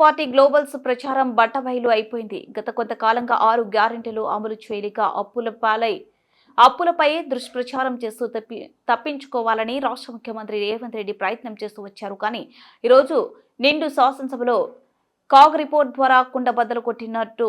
Party గ్లోబల్స్ ప్రచారం బట్టబయలు అయిపోయింది. గత కొంతకాలంగా ఆరు గ్యారెంటీలు అమలు చేయలేక అప్పుల పాలై అప్పులపై దుష్ప్రచారం చేస్తూ తప్పి తప్పించుకోవాలని రాష్ట్ర ముఖ్యమంత్రి రేవంత్ రెడ్డి ప్రయత్నం చేస్తూ వచ్చారు. కానీ ఈరోజు నిండు శాసనసభలో కాగ్ రిపోర్ట్ ద్వారా కుండబద్దలు కొట్టినట్టు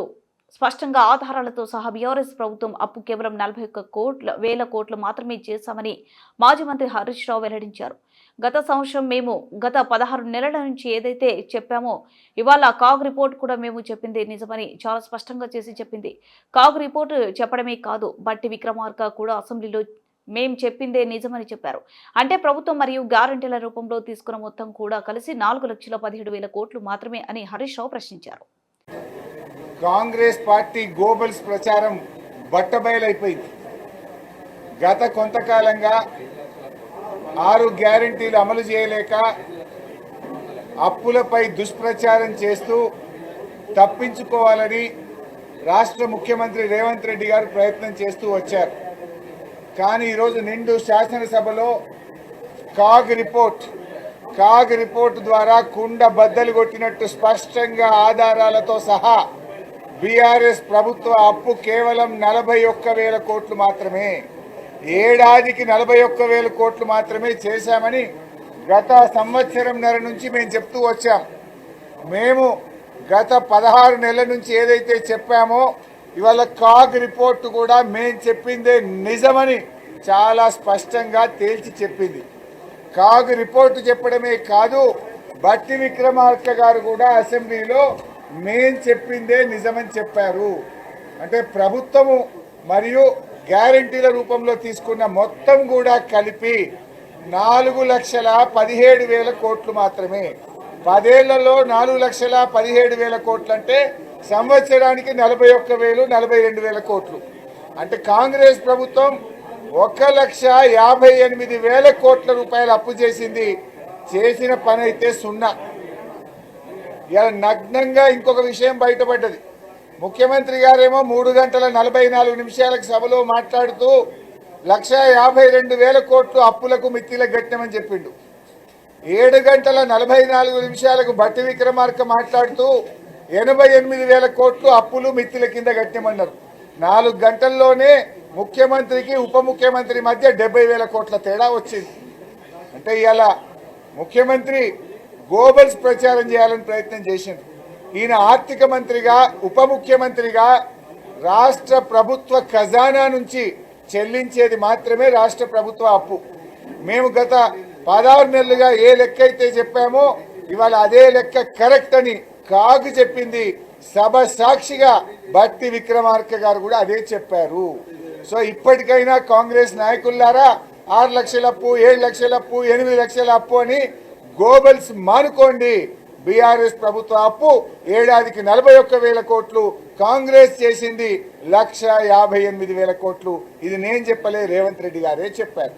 స్పష్టంగా ఆధారాలతో సహా బీఆర్ఎస్ ప్రభుత్వం అప్పు కేవలం నలభై ఒక్క కోట్ల వేల కోట్లు మాత్రమే చేశామని మాజీ మంత్రి హరీష్ రావు వెల్లడించారు. గత సంవత్సరం మేము గత పదహారు నెలల నుంచి ఏదైతే చెప్పామో ఇవాళ కాగ్ రిపోర్ట్ కూడా మేము చెప్పింది నిజమని చాలా స్పష్టంగా చేసి చెప్పింది. కాగ్ రిపోర్ట్ చెప్పడమే కాదు బట్టి విక్రమార్క కూడా అసెంబ్లీలో మేం చెప్పిందే నిజమని చెప్పారు. అంటే ప్రభుత్వం మరియు గ్యారంటీల రూపంలో తీసుకున్న మొత్తం కూడా కలిసి నాలుగు లక్షల పదిహేడు వేల కోట్లు మాత్రమే అని హరీష్ రావు ప్రశ్నించారు. కాంగ్రెస్ పార్టీ గోబల్స్ ప్రచారం బట్టబయలైపోయింది. గత కొంతకాలంగా ఆరు గ్యారంటీలు అమలు చేయలేక అప్పులపై దుష్ప్రచారం చేస్తూ తప్పించుకోవాలని రాష్ట్ర ముఖ్యమంత్రి రేవంత్ రెడ్డి గారు ప్రయత్నం చేస్తూ వచ్చారు. కానీ ఈరోజు నిండు శాసనసభలో కాగ్ రిపోర్ట్ కాగ్ రిపోర్ట్ ద్వారా కుండ బద్దలు కొట్టినట్టు స్పష్టంగా ఆధారాలతో సహా బీఆర్ఎస్ ప్రభుత్వ అప్పు కేవలం నలభై ఒక్క వేల కోట్లు మాత్రమే. ఏడాదికి నలభై ఒక్క వేల కోట్లు మాత్రమే చేశామని గత సంవత్సరంన్నర నుంచి మేము చెప్తూ వచ్చాం. మేము గత పదహారు నెలల నుంచి ఏదైతే చెప్పామో ఇవాళ కాగ్ రిపోర్ట్ కూడా మేము చెప్పిందే నిజమని చాలా స్పష్టంగా తేల్చి చెప్పింది. కాగ్ రిపోర్టు చెప్పడమే కాదు బట్టి విక్రమార్క గారు కూడా అసెంబ్లీలో మేం చెప్పిందే నిజమని చెప్పారు. అంటే ప్రభుత్వము మరియు గ్యారంటీల రూపంలో తీసుకున్న మొత్తం కూడా కలిపి నాలుగు లక్షల పదిహేడు వేల కోట్లు మాత్రమే. పదేళ్ళలో నాలుగు లక్షల పదిహేడు వేల కోట్లు అంటే సంవత్సరానికి నలభై ఒక్క వేలు నలభై రెండు వేల కోట్లు. అంటే కాంగ్రెస్ ప్రభుత్వం ఒక లక్ష యాభై ఎనిమిది వేల కోట్ల రూపాయలు అప్పు చేసింది. చేసిన పని అయితే సున్నా. ఇలా నగ్నంగా ఇంకొక విషయం బయటపడ్డది. ముఖ్యమంత్రి గారేమో మూడు గంటల నలభై నాలుగు నిమిషాలకు సభలో మాట్లాడుతూ లక్ష యాభై రెండు వేల కోట్లు అప్పులకు మిత్తిల గట్టమని చెప్పిండు. ఏడు గంటల నలభై నాలుగు నిమిషాలకు బట్టి విక్రమార్క మాట్లాడుతూ ఎనభై ఎనిమిది వేల కోట్లు అప్పులు మిత్తిల కింద కట్టమన్నారు నాలుగు గంటల్లోనే ముఖ్యమంత్రికి ఉప ముఖ్యమంత్రి మధ్య డెబ్బై వేల కోట్ల తేడా వచ్చింది. అంటే ఇలా ముఖ్యమంత్రి గోబల్స్ ప్రచారం చేయాలని ప్రయత్నం చేసిండు. ఈయన ఆర్థిక మంత్రిగా ఉప ముఖ్యమంత్రిగా రాష్ట్ర ప్రభుత్వ ఖజానా నుంచి చెల్లించేది మాత్రమే రాష్ట్ర ప్రభుత్వ అప్పు. మేము గత పదహారు నెలలుగా ఏ లెక్క అయితే చెప్పామో ఇవాళ అదే లెక్క కరెక్ట్ అని కాగు చెప్పింది సభ సాక్షిగా భక్తి విక్రమార్క గారు కూడా అదే చెప్పారు. సో ఇప్పటికైనా కాంగ్రెస్ నాయకులారా ఆరు లక్షల అప్పు ఏడు లక్షల అప్పు ఎనిమిది లక్షల అప్పు అని గోబల్స్ మానుకోండి. బీఆర్ఎస్ ప్రభుత్వ అప్పు ఏడాదికి నలభై ఒక్క వేల కోట్లు కాంగ్రెస్ చేసింది లక్ష యాభై ఎనిమిది వేల కోట్లు. ఇది నేను చెప్పలే రేవంత్ రెడ్డి గారే చెప్పారు.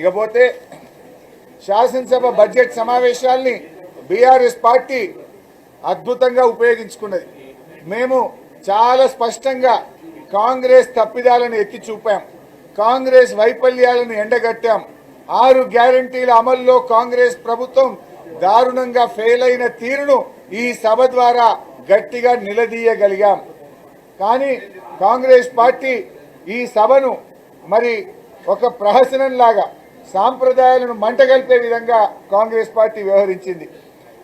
ఇకపోతే శాసనసభ బడ్జెట్ సమావేశాల్ని బీఆర్ఎస్ పార్టీ అద్భుతంగా ఉపయోగించుకున్నది. మేము చాలా స్పష్టంగా కాంగ్రెస్ తప్పిదాలను ఎత్తి చూపాం. కాంగ్రెస్ వైఫల్యాలను ఎండగట్టాం. ఆరు గ్యారంటీల అమల్లో కాంగ్రెస్ ప్రభుత్వం దారుణంగా ఫెయిల్ అయిన తీరును ఈ సభ ద్వారా గట్టిగా నిలదీయగలిగాం. కానీ కాంగ్రెస్ పార్టీ ఈ సభను మరి ఒక ప్రహసనంలాగా సాంప్రదాయాలను మంటగలిపే విధంగా కాంగ్రెస్ పార్టీ వ్యవహరించింది.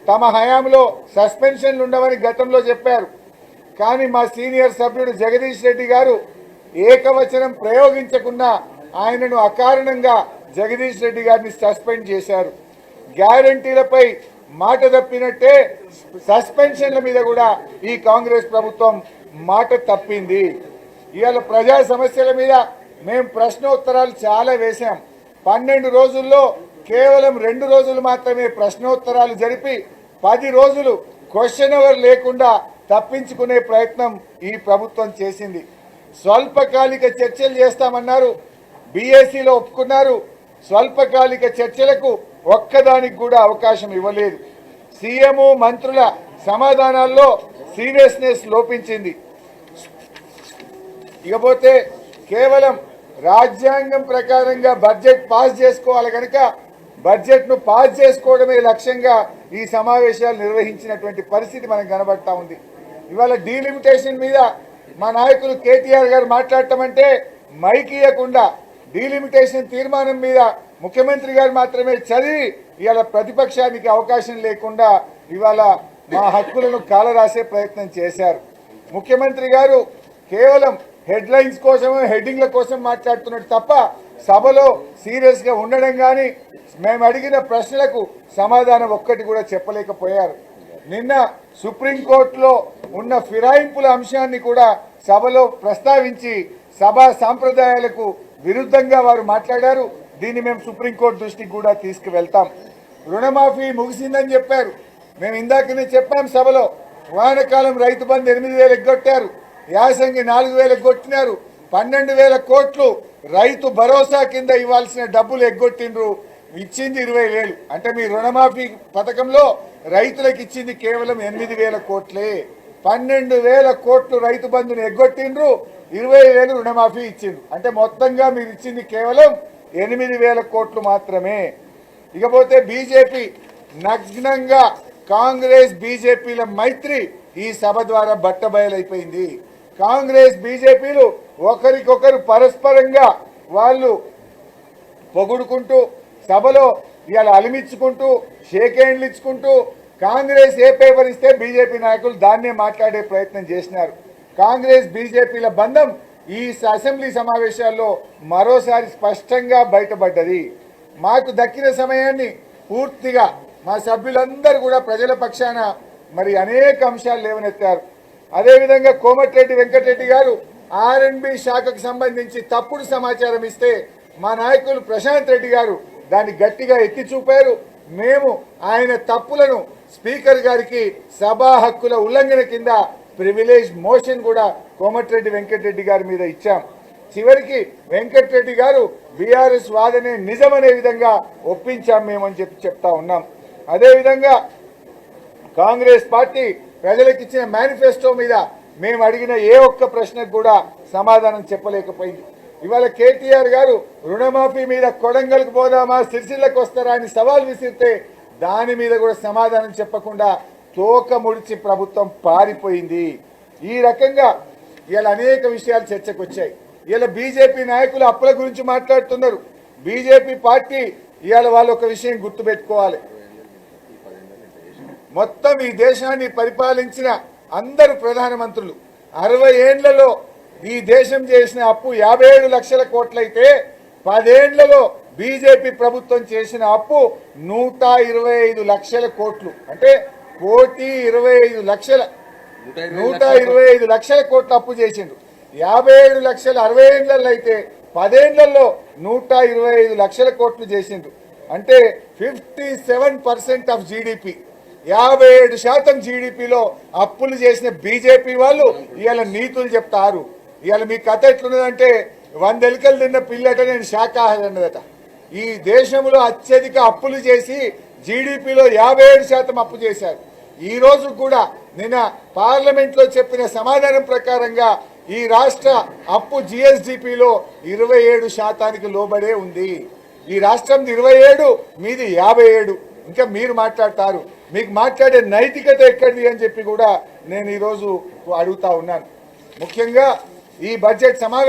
తమ హయాంలో సస్పెన్షన్లు ఉండవని గతంలో చెప్పారు. కానీ మా సీనియర్ సభ్యుడు జగదీష్ రెడ్డి గారు ఏకవచనం ప్రయోగించకుండా ఆయనను అకారణంగా జగదీష్ రెడ్డి గారిని సస్పెండ్ చేశారు. గ్యారంటీలపై మాట తప్పినట్టే సస్పెన్షన్ల మీద కూడా ఈ కాంగ్రెస్ ప్రభుత్వం మాట తప్పింది. ఇవాళ ప్రజా సమస్యల మీద మేము ప్రశ్నోత్తరాలు చాలా వేశాం. పన్నెండు రోజుల్లో కేవలం రెండు రోజులు మాత్రమే ప్రశ్నోత్తరాలు జరిపి పది రోజులు క్వశ్చన్ అవర్ లేకుండా తప్పించుకునే ప్రయత్నం ఈ ప్రభుత్వం చేసింది. స్వల్పకాలిక చర్చలు చేస్తామన్నారు బీఎస్సీలో ఒప్పుకున్నారు స్వల్పకాలిక చర్చలకు ఒక్కదానికి కూడా అవకాశం ఇవ్వలేదు. సీఎం మంత్రుల సమాధానాల్లో సీరియస్నెస్ లోపించింది. ఇకపోతే కేవలం రాజ్యాంగం ప్రకారంగా బడ్జెట్ పాస్ చేసుకోవాలి కనుక బడ్జెట్ను పాస్ చేసుకోవడమే లక్ష్యంగా ఈ సమావేశాలు నిర్వహించినటువంటి పరిస్థితి మనకు కనబడతా ఉంది. ఇవాళ డీలిమిటేషన్ మీద మా నాయకులు కేటీఆర్ గారు మాట్లాడటం అంటే మైక్ ఇవ్వకుండా డీలిమిటేషన్ తీర్మానం మీద ముఖ్యమంత్రి గారు మాత్రమే చదివి ఇవాళ ప్రతిపక్షానికి అవకాశం లేకుండా ఇవాళ మా హక్కులను కాలరాసే ప్రయత్నం చేశారు. ముఖ్యమంత్రి గారు కేవలం హెడ్లైన్స్ కోసం హెడ్డింగ్ల కోసం మాట్లాడుతున్నాడు తప్ప సభలో సీరియస్గా ఉండడం కానీ మేము అడిగిన ప్రశ్నలకు సమాధానం ఒక్కటి కూడా చెప్పలేకపోయారు. నిన్న సుప్రీంకోర్టులో ఉన్న ఫిరాయింపుల అంశాన్ని కూడా సభలో ప్రస్తావించి సభా సాంప్రదాయాలకు విరుద్ధంగా వారు మాట్లాడారు. దీన్ని మేము సుప్రీంకోర్టు దృష్టికి కూడా తీసుకువెళ్తాం. రుణమాఫీ ముగిసిందని చెప్పారు. మేము ఇందాకనే చెప్పాం సభలో వానకాలం రైతు బంధు ఎనిమిది వేలు ఎగ్గొట్టారు. యాసంగి నాలుగు వేలు ఎగ్గొట్టినారు. పన్నెండు వేల కోట్లు రైతు భరోసా కింద ఇవ్వాల్సిన డబ్బులు ఎగ్గొట్టిండ్రు. ఇచ్చింది ఇరవై వేలు. అంటే మీ రుణమాఫీ పథకంలో రైతులకు ఇచ్చింది కేవలం ఎనిమిది వేల కోట్లే. పన్నెండు వేల కోట్లు రైతు బంధుని ఎగ్గొట్టిండ్రు ఇరవై వేలు రుణమాఫీ ఇచ్చిండ్రు. అంటే మొత్తంగా మీరు ఇచ్చింది కేవలం ఎనిమిది వేల కోట్లు మాత్రమే. ఇకపోతే బీజేపీ నగ్నంగా కాంగ్రెస్ బీజేపీల మైత్రి ఈ సభ ద్వారా బట్టబయలైపోయింది కాంగ్రెస్ బీజేపీలు ఒకరికొకరు పరస్పరంగా వాళ్ళు పొగుడుకుంటూ సభలో ఇవాళ అలిమిచ్చుకుంటూ షేక్ హ్యాండ్లు ఇచ్చుకుంటూ కాంగ్రెస్ ఏ పేపర్ ఇస్తే బీజేపీ నాయకులు దాన్నే మాట్లాడే ప్రయత్నం చేసినారు. కాంగ్రెస్ బీజేపీల బంధం ఈ అసెంబ్లీ సమావేశాల్లో మరోసారి స్పష్టంగా బయటపడ్డది. మాకు దక్కిన సమయాన్ని పూర్తిగా మా సభ్యులందరూ కూడా ప్రజల పక్షాన మరి అనేక అంశాలు లేవనెత్తారు. అదేవిధంగా కోమటిరెడ్డి వెంకటరెడ్డి గారు ఆర్ఎన్బి శాఖకు సంబంధించి తప్పుడు సమాచారం ఇస్తే మా నాయకులు ప్రశాంత్ రెడ్డి గారు దాన్ని గట్టిగా ఎత్తి చూపారు. మేము ఆయన తప్పులను స్పీకర్ గారికి సభా హక్కుల ఉల్లంఘన కింద ప్రివిలేజ్ మోషన్ కూడా కోమటిరెడ్డి వెంకటరెడ్డి గారి మీద ఇచ్చాం. చివరికి వెంకటరెడ్డి గారు బీఆర్ఎస్ వాదనే నిజమనే విధంగా ఒప్పించాం మేమని చెప్పి చెప్తా ఉన్నాం. అదేవిధంగా కాంగ్రెస్ పార్టీ ప్రజలకు ఇచ్చిన మేనిఫెస్టో మీద మేము అడిగిన ఏ ఒక్క ప్రశ్నకు కూడా సమాధానం చెప్పలేకపోయింది ఇవాళ కేటీఆర్ గారు రుణమాఫీ మీద కొడంగల్కి పోదామా సిరిసిల్లకు వస్తారా అని సవాల్ విసిరితే దాని మీద కూడా సమాధానం చెప్పకుండా తోక ముడిచి ప్రభుత్వం పారిపోయింది. ఈ రకంగా ఇలా అనేక విషయాలు చర్చకు వచ్చాయి ఇలా బీజేపీ నాయకులు అప్పుల గురించి మాట్లాడుతున్నారు. బీజేపీ పార్టీ ఇవాళ వాళ్ళు ఒక విషయం గుర్తుపెట్టుకోవాలి. మొత్తం ఈ దేశాన్ని పరిపాలించిన అందరు ప్రధానమంత్రులు అరవై ఏండ్లలో ఈ దేశం చేసిన అప్పు యాభై ఏడు లక్షల కోట్లయితే పదేండ్లలో బీజేపీ ప్రభుత్వం చేసిన అప్పు నూట ఇరవై ఐదు లక్షల కోట్లు. అంటే కోటి ఇరవై ఐదు లక్షల నూట ఇరవై ఐదు లక్షల కోట్లు అప్పు చేసిండ్రు. యాభై ఏడు లక్షల అరవై ఏళ్ళల్లో అయితే పదేళ్ళలో నూట ఇరవై ఐదు లక్షల కోట్లు చేసిండ్రు. అంటే fifty seven percent of GDP. యాభై ఏడు శాతం జీడిపిలో అప్పులు చేసిన బీజేపీ వాళ్ళు ఇవాళ నీతులు చెప్తారు. ఇవాళ మీ కథ ఎట్లున్నదంటే వంద ఎలుకలు తిన్న పిల్లట నేను శాఖాహారి అన్నదట. ఈ దేశంలో అత్యధిక అప్పులు చేసి జీడిపిలో యాభై ఏడు శాతం అప్పు చేశారు. ఈ రోజు కూడా నిన్న పార్లమెంట్లో చెప్పిన సమాధానం ప్రకారంగా ఈ రాష్ట్ర అప్పు జిఎస్డిపిలో ఇరవై ఏడు శాతానికి లోబడే ఉంది. ఈ రాష్ట్రం ఇరవై ఏడు మీది యాభై ఏడు. ఇంకా మీరు మాట్లాడతారు. మీకు మాట్లాడే నైతికత ఎక్కడిది అని చెప్పి కూడా నేను ఈరోజు అడుగుతా ఉన్నాను. ముఖ్యంగా ఈ బడ్జెట్ సమావేశం